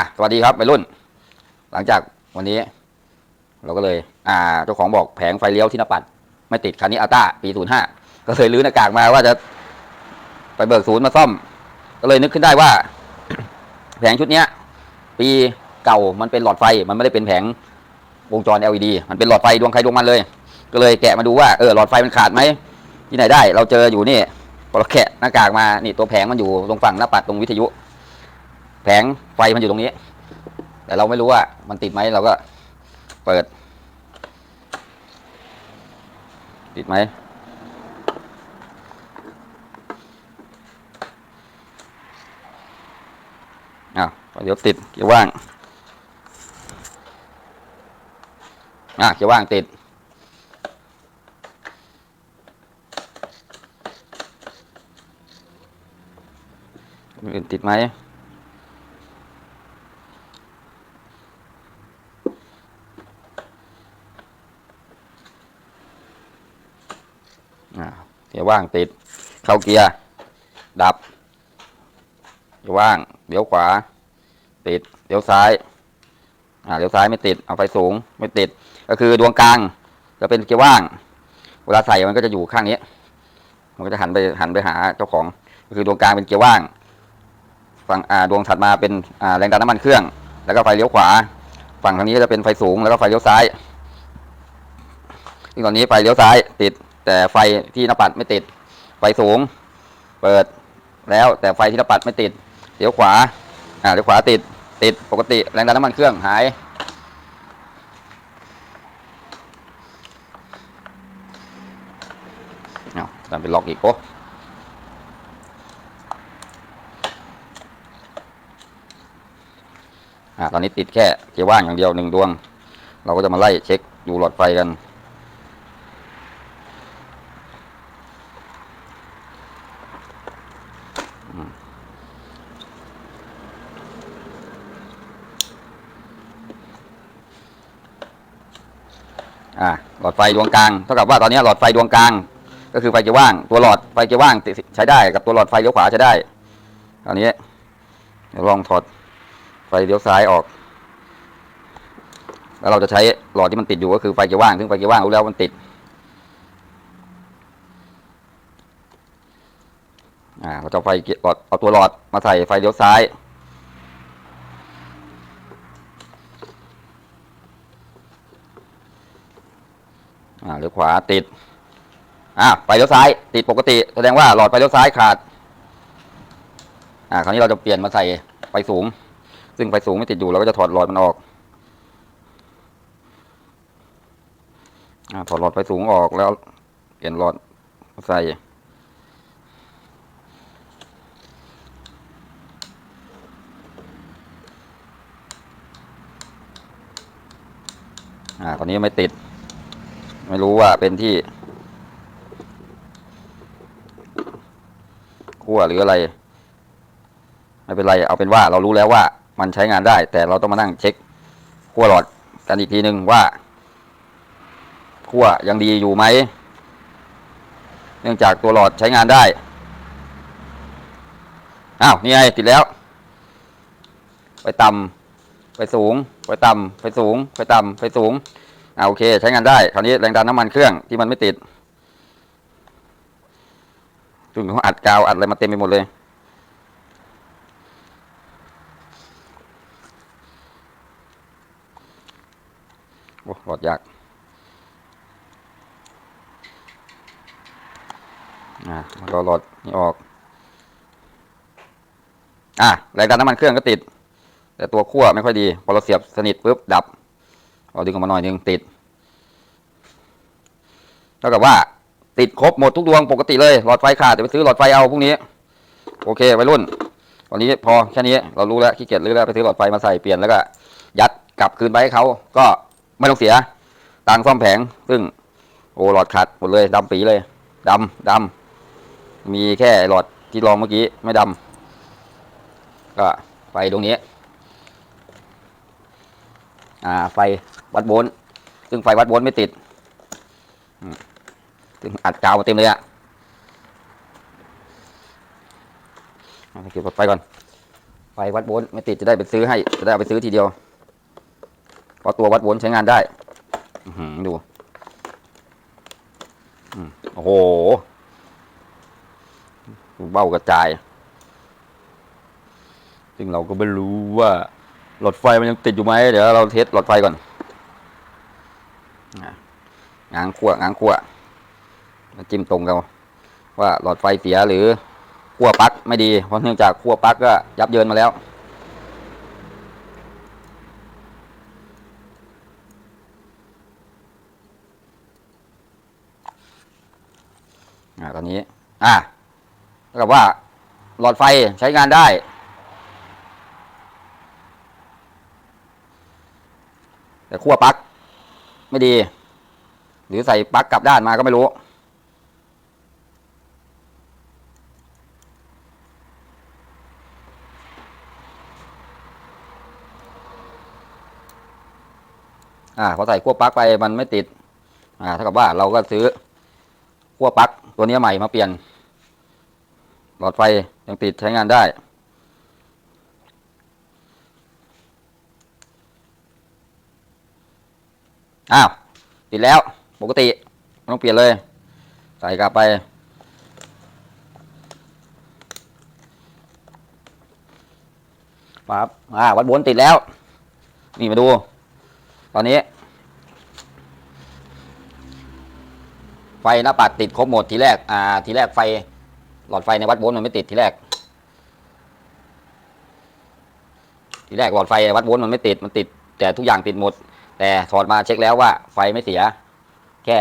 อะสวัสดีครับวัยรุ่น หลังจากวันนี้ เราก็เลย อ่าเจ้าของบอกแผงไฟเลี้ยวที่หน้าปัด ไม่ติดคันนี้อัลต้าปีศูนย์ห้าก็เลยรื้อหน้ากากมาว่าจะ ไปเบิกศูนย์มาซ่อม ก็เลยนึกขึ้นได้ว่า แผงชุดเนี้ย ปีเก่ามันเป็นหลอดไฟ มันไม่ได้เป็นแผงวงจร LED มันเป็นหลอดไฟดวงใครดวงมันเลย ก็เลยแกะมาดูว่าเออหลอดไฟมันขาดไหมที่ไหนได้ เราเจออยู่นี่พอเราแกะหน้ากากมานี่ตัวแผงมันอยู่ตรงฝั่งหน้าปัดตรงวิทยุ แผงไฟมันอยู่ตรงนี้ แต่เราไม่รู้ว่ามันติดไหมเราก็เปิด ติดไหมอ้าวเดี๋ยวติดเกียร์ว่างอะเกียร์ว่างติดอื่นติดไหม เกียร์ว่างติด เข้าเกียร์ ดับเกียร์ว่างเลี้ยวขวา ติดเลี้ยวซ้ายอ่าเลี้ยวซ้ายไม่ติด เอาไฟสูงไม่ติด ก็คือดวงกลางจะเป็นเกียร์ว่าง เวลาใส่มันก็จะอยู่ข้างนี้ มันก็จะหันไปหันไปหาเจ้าของ ก็คือดวงกลางเป็นเกียร์ว่าง ฝั่งอ่าดวงถัดมาเป็นอ่าแรงดันน้ำมันเครื่อง แล้วก็ไฟเลี้ยวขวา ฝั่งทางนี้ก็จะเป็นไฟสูงแล้วก็ไฟเลี้ยวซ้ายซึ่งตอนนี้ไฟเลี้ยวซ้ายติด แต่ไฟที่หน้าปัดไม่ติด ไฟสูง เปิดแล้วแต่ไฟที่หน้าปัดไม่ติดเลี้ยวขวา อ่าเลี้ยวขวาติด ติดปกติแรงดันน้ำมันเครื่องหาย เอาดันเป็นล็อกอีกโอ้อ่าตอนนี้ติดแค่เกียร์ว่างอย่างเดียวหนึ่งดวง เราก็จะมาไล่เช็คดูหลอดไฟกัน อ่าหลอดไฟดวงกลางเท่ากับว่าตอนนี้หลอดไฟดวงกลาง ก็คือไฟเกียร์ว่างตัวหลอดไฟเกียร์ว่างใช้ได้กับตัวหลอดไฟเลี้ยวขวาใช้ได้ตอนนี้เดี๋ยวลองถอดไฟเลี้ยวซ้ายออก แล้วเราจะใช้หลอดที่มันติดอยู่ก็คือไฟเกียร์ว่างซึ่งไฟเกียร์ว่างรู้แล้วมันติดอ่าเราจะไฟเกียร์หลอดเอาตัวหลอดมาใส่ไฟเลี้ยวซ้าย อ่าเลี้ยวขวาติดอ่าไฟเลี้ยวซ้าย ติดปกติ แสดงว่าหลอดไฟเลี้ยวซ้ายขาดอ่าคราวนี้เราจะเปลี่ยนมาใส่ไฟสูง ซึ่งไฟสูงไม่ติดอยู่เราก็จะถอดหลอดมันออกอ่าถอดหลอดไฟสูงออกแล้ว เปลี่ยนหลอดมาใส่อ่าตอนนี้ไม่ติด ไม่รู้ว่าเป็นที่ขั้วหรืออะไร ไม่เป็นไร เอาเป็นว่าเรารู้แล้วว่ามันใช้งานได้ แต่เราต้องมานั่งเช็คขั้วหลอดกันอีกทีหนึ่งว่าขั้วยังดีอยู่ไหม เนื่องจากตัวหลอดใช้งานได้ อ้าว นี่ไงติดแล้ว ไปต่ำไปสูง ไปต่ำไปสูง ไปต่ำไปสูง อาโอเค ใช้งานได้ คราวนี้แรงดันน้ำมันเครื่องที่มันไม่ติดซึ่งเขาอัดกาวอัดอะไรมาเต็มไปหมดเลย โอ้หลอดยากอ่ามันก็หลอดนี่ออก อะแรงดันน้ำมันเครื่องก็ติด แต่ตัวขั้วไม่ค่อยดี พอเราเสียบสนิทปุ๊บดับ เราดึงออกมาหน่อยหนึงติดเท่ากับว่า ติดครบหมดทุกดวงปกติเลยหลอดไฟขาดเดี๋ยวไปซื้อหลอดไฟเอาพรุ่งนี้ โอเควัยรุ่น วันนี้พอแค่นี้เรารู้แล้วขี้เกียจรื้อแล้วไปซื้อหลอดไฟมาใส่เปลี่ยนแล้วก็ ยัดกลับคืนไปให้เขาก็ไม่ต้องเสียตังค์ซ่อมแผง ซึ่ง โอ้หลอดขาดหมดเลยดำปีเลยดำดำมีแค่หลอดที่ลองเมื่อกี้ไม่ดำก็ไฟตรงนี้ อ่าไฟ วัดโวลต์ซึ่งไฟวัดโวลต์ไม่ติดซึ่งอัดกาวมาเต็มเลยอะเอาไปก็บหลอดไฟก่อน ไฟวัดโวลต์ไม่ติดจะได้ไปซื้อให้ จะได้เอาไปซื้อทีเดียวเพราะตัววัดโวลต์ใช้งานได้ดูโอ้โห เบ้ากระจาย ซึ่งเราก็ไม่รู้ว่าหลอดไฟมันยังติดอยู่ไหม เดี๋ยวเราเทสหลอดไฟก่อน ง้างขั้วง้างขั้วมาจิ้มตรงกันว่าหลอดไฟเสียหรือขั้วปลั๊กไม่ดีเพราะเนื่องจากขั้วปลั๊กก็ยับเยินมาแล้วอ่าตอนนี้ อ่าเท่ากับว่าหลอดไฟใช้งานได้ แต่ขั้วปลั๊ก ไม่ดี หรือใส่ปลั๊กกลับด้านมาก็ไม่รู้ อ่าพอใส่ขั้วปลั๊กไปมันไม่ติด อ่าเท่ากับว่าเราก็ซื้อขั้วปลั๊กตัวนี้ใหม่มาเปลี่ยน หลอดไฟยังติดใช้งานได้ อ้าวติดแล้วปกติไม่ต้องเปลี่ยนเลย ใส่กลับไปครับอ่าวัดโวลต์ติดแล้ว นี่มาดู ตอนนี้ ไฟหน้าปัดติดครบหมดทีแรก อ่า ทีแรกไฟ หลอดไฟในวัดโวลต์มันไม่ติดทีแรก ทีแรกหลอดไฟวัดโวลต์มันไม่ติด มันติด แต่ทุกอย่างติดหมด แต่ถอดมาเช็คแล้วว่าไฟไม่เสีย แค่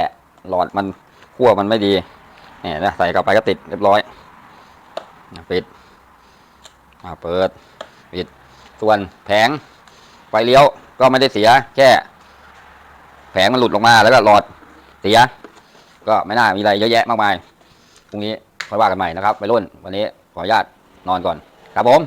หลอดมันขั้วมันไม่ดีเนี่ยนะใส่เข้าไปก็ติดเรียบร้อยปิดอ่าเปิดปิดส่วนแผงไฟเลี้ยวก็ไม่ได้เสีย แค่ แผงมันหลุดลงมาแล้วก็หลอดเสีย ก็ไม่น่ามีอะไรเยอะแยะมากมายพรุ่งนี้ค่อยว่ากันใหม่นะครับไปรุ่นวันนี้ขออนุญาตนอนก่อน ครับผม